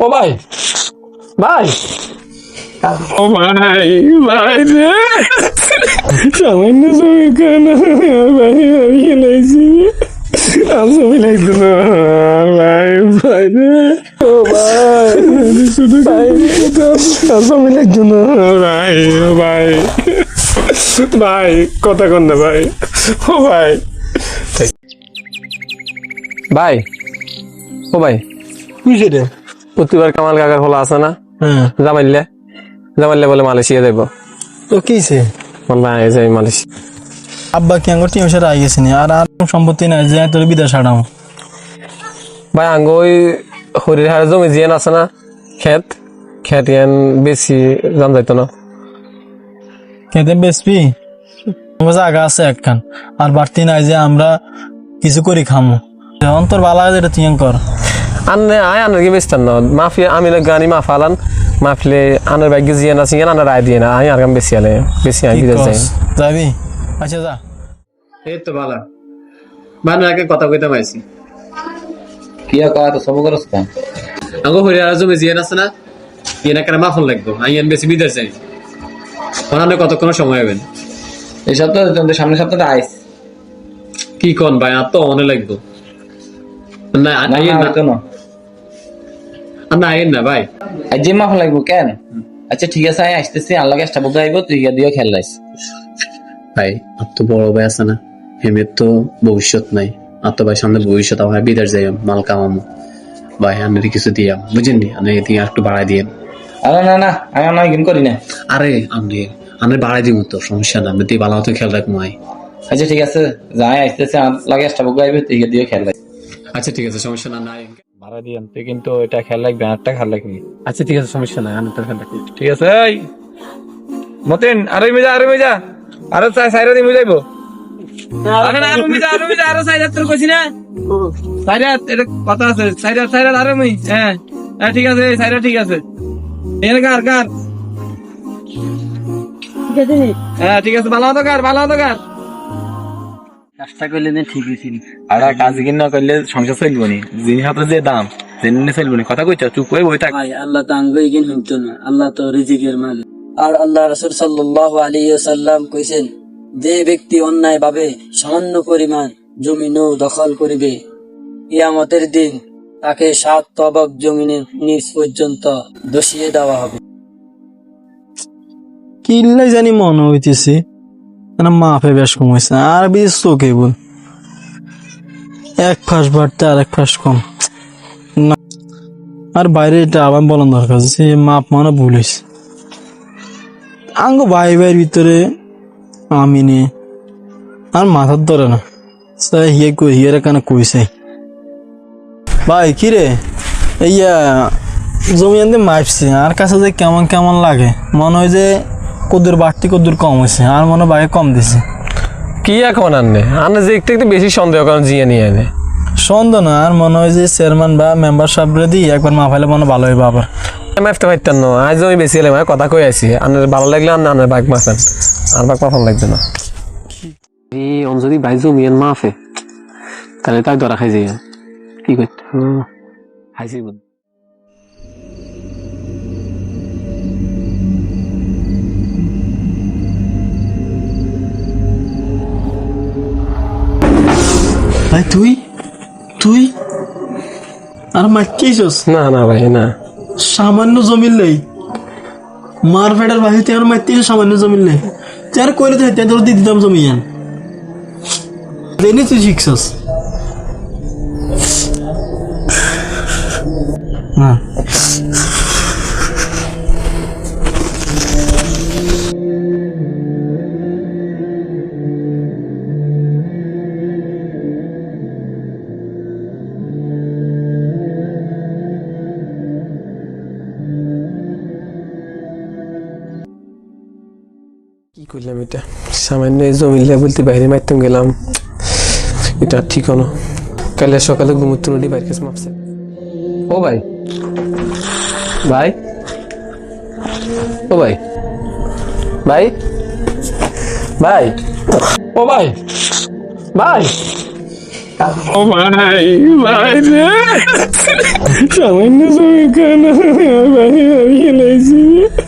ও ভাই ভাই। ও ভাই ভাই রে। সামান্য জমি কেন? ভাই আমি খেলাইছি আমি জমি লাগতো না। ভাই ভাই রে। ও ভাই শুধু ভাই। জমি লাগতো না। ভাই ও ভাই। ভাই কথা কন না ভাই। ও ভাই। ভাই ও ভাই। বুঝে রে? প্রতিবার কামাল কাকার খোলা আছে না? হ্যাঁ। জামাইলে? জামাইলে বলে মালয়েশিয়া যাইব। তো কিছে মন ভাই যাই মালয়েশিয়া আব্বা কি আঙ্গুর টিম সাথে আই গেছিনি আর আর সম্পত্তি নাই যে তোর বিদেশ হারাম ভাই আঙ্গ ওই হরির হারে জমি জিয়ান আছে না? খেত খেত ইয়ান বেশি জান যাইতো না। খেতে বেসবি আমার জায়গা আছে একখান। আর বাড়তি নাই যে আমরা কিছু করি খামো। যখন তোর ভালো এটা তুই কর। আন্নে আয় আনের কি বেচতাম না? মাফি আমি না গানি মাফ আলান মাফলে আনের বাইক জিয়ান আছে ইয়ান আনার আয় দিয়ে না। আয় আর কাম বেশি আলে বেশি আয় কি বিদেশ যাই? যাবি? আচ্ছা যা। এই তো ভালো। মানে আগে কথা কইতে পাইছি কিয়া কয় তো সব কেন? আঙ্গ হরির হারে জমি জিয়ান আছে না ইয়ান একটা মাফন লাগতো আইয়ান বেশি বিদেশ যাই। ওনানে কতক্ষণ সময় হবেন এই সপ্তাহে তোমাদের সামনের সপ্তাহে আইস। কি কোন ভাই আর তো অনেক লাগতো না না না। না না ভাই। আজ লাগবো কেন? আচ্ছা ঠিক আছে আমি আসতেছি আল্লাহ বুকে আইব তুই গিয়া দিও খেল ভাই আর তো বড় ভাই আছে না। হেমের তো ভবিষ্যৎ নাই। আর তো ভাই সামনে ভবিষ্যৎ আমার বিদার যাই মাল কামামো। ভাই আনের কিছু দিয়াম বুঝেননি আনে দিয়ে একটু বাড়াই দিয়ে আরে না না আমি অন্য গেম করি না। আরে আমি আনের বাড়াই দিব তো সমস্যা না আমি তুই ভালো মতো খেয়াল রাখব আই আচ্ছা ঠিক আছে যাই আসতেছি আল্লাহ বুকে আইব তুই দিও খেল লাইস আচ্ছা ঠিক আছে সমস্যা না নাই ভাড়া তুই কিন্তু এটা খেয়াল রাখবি আটটা খেয়াল রাখবি। আচ্ছা ঠিক আছে সমস্যা নাই আনের তো খেয়াল রাখব ঠিক আছে এই। মতিন আরও মিজা আরও মিজা আরও চাই সাইরা দি মিজাইবো আরে না আরও মিজা আরও মিজা আরও সাইরা তোর কইছি না? সাইরা এটা কথা আছে। সাইরা সাইরা আরও মি হ্যাঁ। হ্যাঁ ঠিক আছে সাইরা ঠিক আছে। এখানে কার কার? হ্যাঁ ঠিক আছে ভালো মতো কার ভালো মতো কার? চেষ্টা করলে ঠিক আর কাজ কিনা করলে সংসার চলবো নি। জিনিস হাতে যে দাম জেনে চলবো নি। কথা কইছ চুপ করে বই থাক। ভাই আল্লাহ তো আঙ্গুই কিন শুনতো না। আল্লাহ তো রিজিকের মালিক। আর আল্লাহ রসুল সাল্লাহ আলী সাল্লাম কইছেন যে ব্যক্তি অন্যায় ভাবে সামান্য পরিমাণ জমি নৌ দখল করিবে ইয়ামতের দিন তাকে সাত তবক জমিনের নিচ পর্যন্ত দোষিয়ে দেওয়া হবে। কিল্লাই জানি মনে হইতেছে। না মাফে বেশ কম হয়েছে। আর বেশ চোখে বল? এক ফাঁস বাড়তে আর এক ফাঁস কম। আর বাইরে এটা আবার বলার দরকার যে মাপ মানে ভুল হয়েছে। আঙ্গ ভাই ভাইয়ের ভিতরে আমি নে, আর মাথার ধরে না। সে হিয়ে কই, হিয়ার কেন কইছে ভাই, কি রে? এইয়া জমি আনতে মাপছে, আর কাছে যে কেমন কেমন লাগে? মনে হয় যে কদুর বাড়তি কদুর কম হয়েছে আর মনে হয় বাইরে কম দিছে। কি এখন আননে আনে যে একটু একটু বেশি সন্দেহ করেন জিয়ে নিয়ে আনে। সন্দেহ না আর মনে হয় যে চেয়ারম্যান বা মেম্বার সাহেবরে দিই একবার মাফাইলে মনে ভালো হইবে আবার। মাফতে পারতেন না আজ আমি বেশি এলাম কথা কই আছি। আনের ভালো লাগলে আন্না আনের বাইক মাফেন আর বাইক মাফান লাগবে না। এই অঞ্জলি ভাই জমিয়ান মাফে তাহলে তাই ধরা খাই যাই কি করতে খাইছি বুঝ ভাই তুই? তুই? আর মাইকেইছস না না ভাই না। সামান্য জমির নেই। মার ফেডার বাহিতে আর মাইতেইছ সামান্য জমির নেই। তুই আর কইলে তো তোর দিয়ে দিতাম জমি আন। দেনি তুই শিখছস। হ্যাঁ করলাম এটা। সামান্য এই জমিলে বলতে বাইরে মারতাম গেলাম। এটা ঠিক হলো কালে সকালে ঘুমোতে নদী বাইরে কাছে মাপছে। ও ভাই। ভাই? ও ভাই। ভাই? ভাই? ও ভাই। ভাই? ও ভাই ভাই রে। সামান্য জমি কেন? ভাই আমি